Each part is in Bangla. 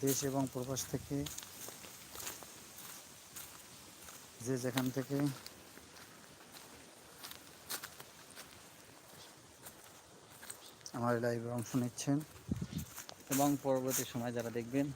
দেশ এবং প্রবাস থেকে যে যেখান থেকে আমার লাইভে অংশ নিচ্ছেন এবং পরবর্তী সময় যারা দেখবেন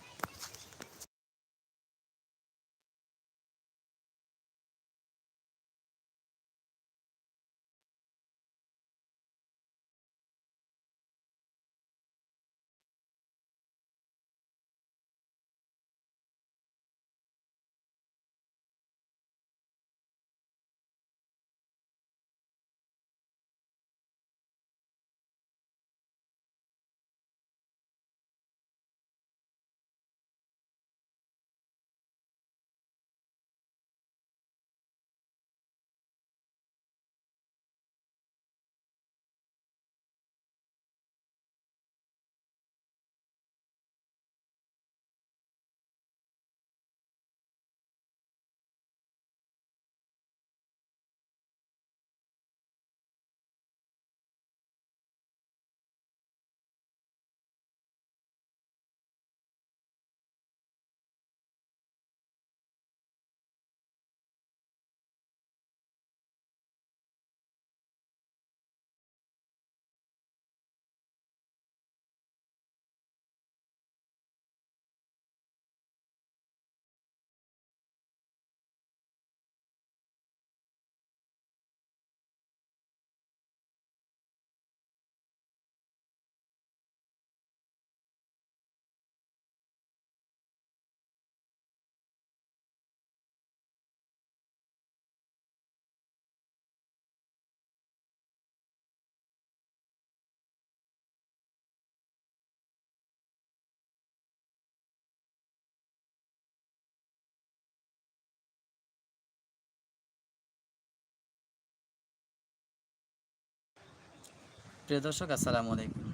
প্রিয় দর্শক, আসসালামু আলাইকুম।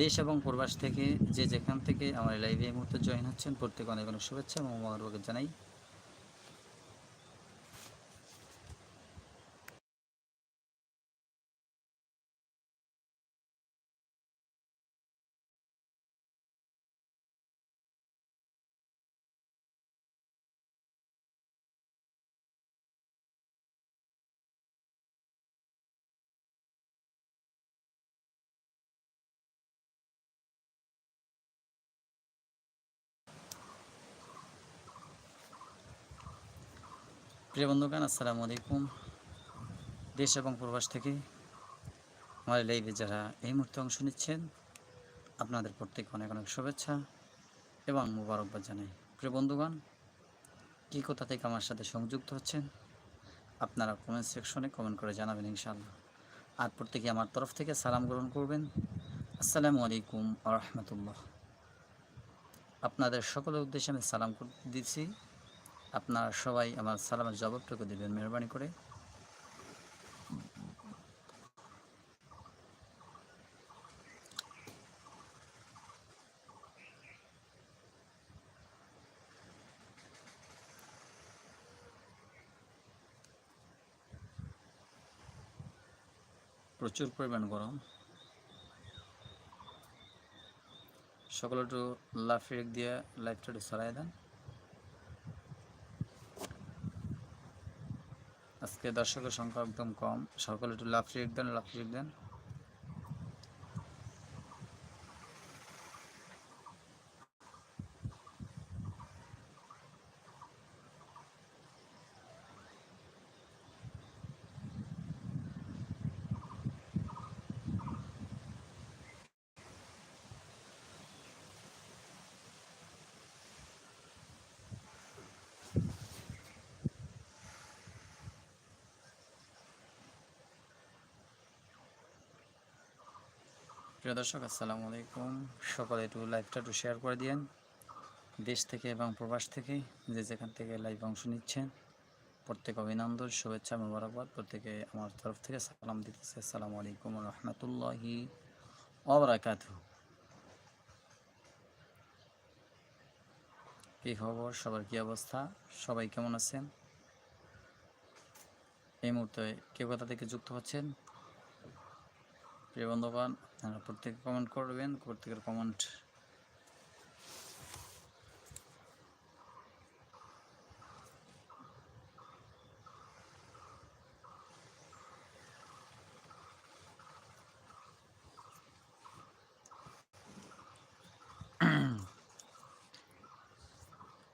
দেশ এবং প্রবাস থেকে যে যেখান থেকে আমার লাইভে এই মুহূর্তে জয়েন হচ্ছেন, প্রত্যেকে অনেক অনেক শুভেচ্ছা এবং মোবারক জানাই। প্রিয় বন্ধুগণ, আসসালামু আলাইকুম। দেশ এবং প্রবাস থেকে আমার লাইভে যারা এই মুহূর্তে অংশ নিচ্ছেন, আপনাদের প্রত্যেকে অনেক অনেক শুভেচ্ছা এবং মুবারকবাদ জানাই। প্রিয় বন্ধুগণ, কী কোথা থেকে আমার সাথে সংযুক্ত হচ্ছেন, আপনারা কমেন্ট সেকশনে কমেন্ট করে জানাবেন ইনশাআল্লাহ। আর প্রত্যেকে আমার তরফ থেকে সালাম গ্রহণ করবেন। আসসালামু আলাইকুম আ রহমতুল্লাহ। আপনাদের সকলের উদ্দেশ্যে আমি সালাম করে দিচ্ছি। আপনারা সবাই আমার সালামের জবাবটুকু দেবেন, মেহরবানি করে। প্রচুর পরিমাণ গরম। সকলে একটু লাফিয়ে দিয়ে লাইটটা একটু সরাই দেন। আজকে দর্শকের সংখ্যা একদম কম। সকলে একটু লাফ রেক দেন লাফ দেন। প্রিয় দর্শক, আসসালামু আলাইকুম। সকলে একটু লাইভটা একটু শেয়ার করে দিয়েন। দেশ থেকে এবং প্রবাস থেকে যে যেখান থেকে লাইভ অংশ নিচ্ছেন, প্রত্যেক অভিনন্দন, শুভেচ্ছা, মোবারকবাদ। প্রত্যেকে আমার তরফ থেকে সালাম দিতেছে। আসসালামু আলাইকুম রহমতুল্লাহি অবরাকাত কী খবর? সবার কী অবস্থা? সবাই কেমন আছেন? এই মুহূর্তে কেউ কথা থেকে যুক্ত হচ্ছেন? প্রিয় বন্ধুগণ আপনারা প্রত্যেকে কমেন্ট করবেন প্রত্যেকের কমেন্ট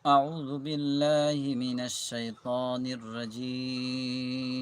أعوذ بالله من الشيطان الرجيم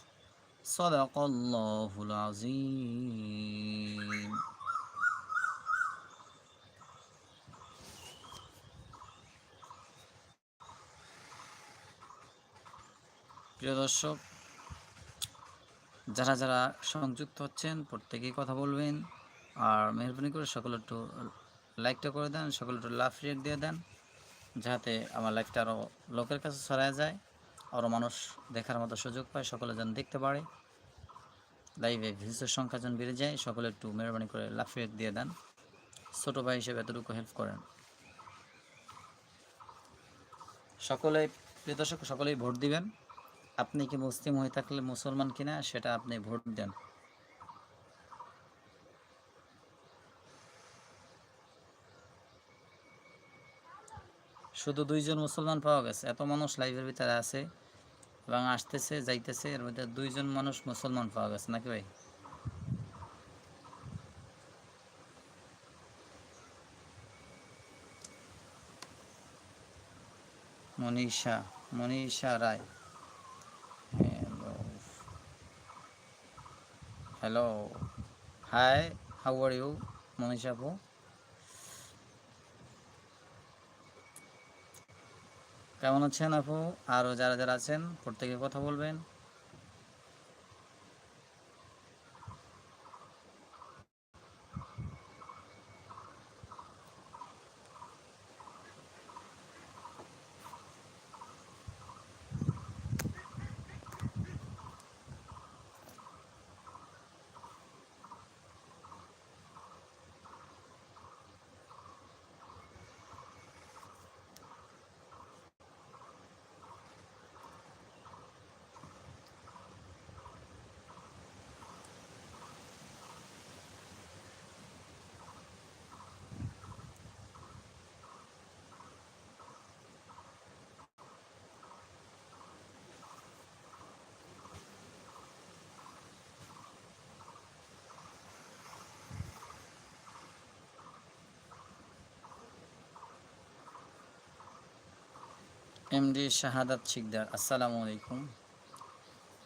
صدق الله العظيم প্রিয় দর্শক যারা যারা সংযুক্ত হচ্ছেন প্রত্যেকেই কথা বলবেন আর মেহরবানি করে সকলে একটু লাইকটা করে দেন সকলে একটু লাভ রেট দিয়ে দেন যাতে আমার লাইফটা আরও লোকের কাছে ছড়ায় যায় আরও মানুষ দেখার মতো সুযোগ পায়, সকলে যেন দেখতে পারে। লাইভে ভিউসের সংখ্যা যেন বেড়ে যায়, সকলে একটু মেহরবানি করে লাফিয়ে দিয়ে দেন। ছোটো ভাই হিসেবে এতটুকু হেল্প করেন। সকলে, প্রিয় দর্শক, সকলেই ভোট দিবেন। আপনি কি মুসলিম হয়ে থাকলে মুসলমান কিনা, সেটা আপনি ভোট দেন। শুধু দুইজন মুসলমান পাওয়া গেছে, এত মানুষ লাইভের ভিতরে আছে এবং আসতেছে, যাইতেছে, এর মধ্যে দুইজন মানুষ মুসলমান পাওয়া গেছে, নাকি ভাই? Manisha Manisha Roy. Hello hi how are you Manisha আপু। কেমন আছেন আপু? আরও যারা যারা আছেন প্রত্যেকে কথা বলবেন। এমডি শাহাদাত শিকদার আসসালামু আলাইকুম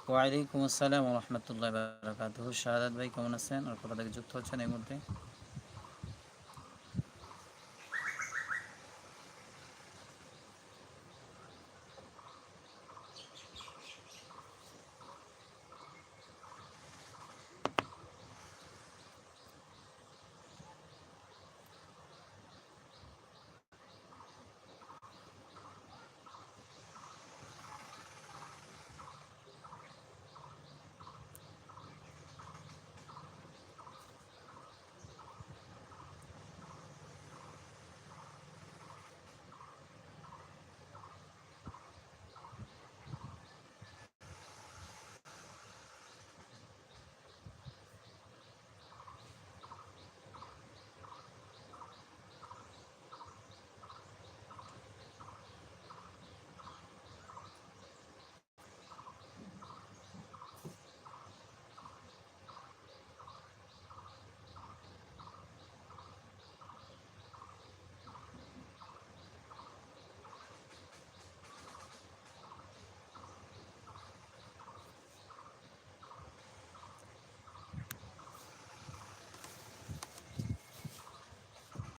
ওয়ালাইকুম আসসালাম রহমতুল্লাহ বারকাত শাহাদাত ভাই, কেমন আছেন? আর কোথা থেকে যুক্ত হচ্ছেন এই মুহূর্তে।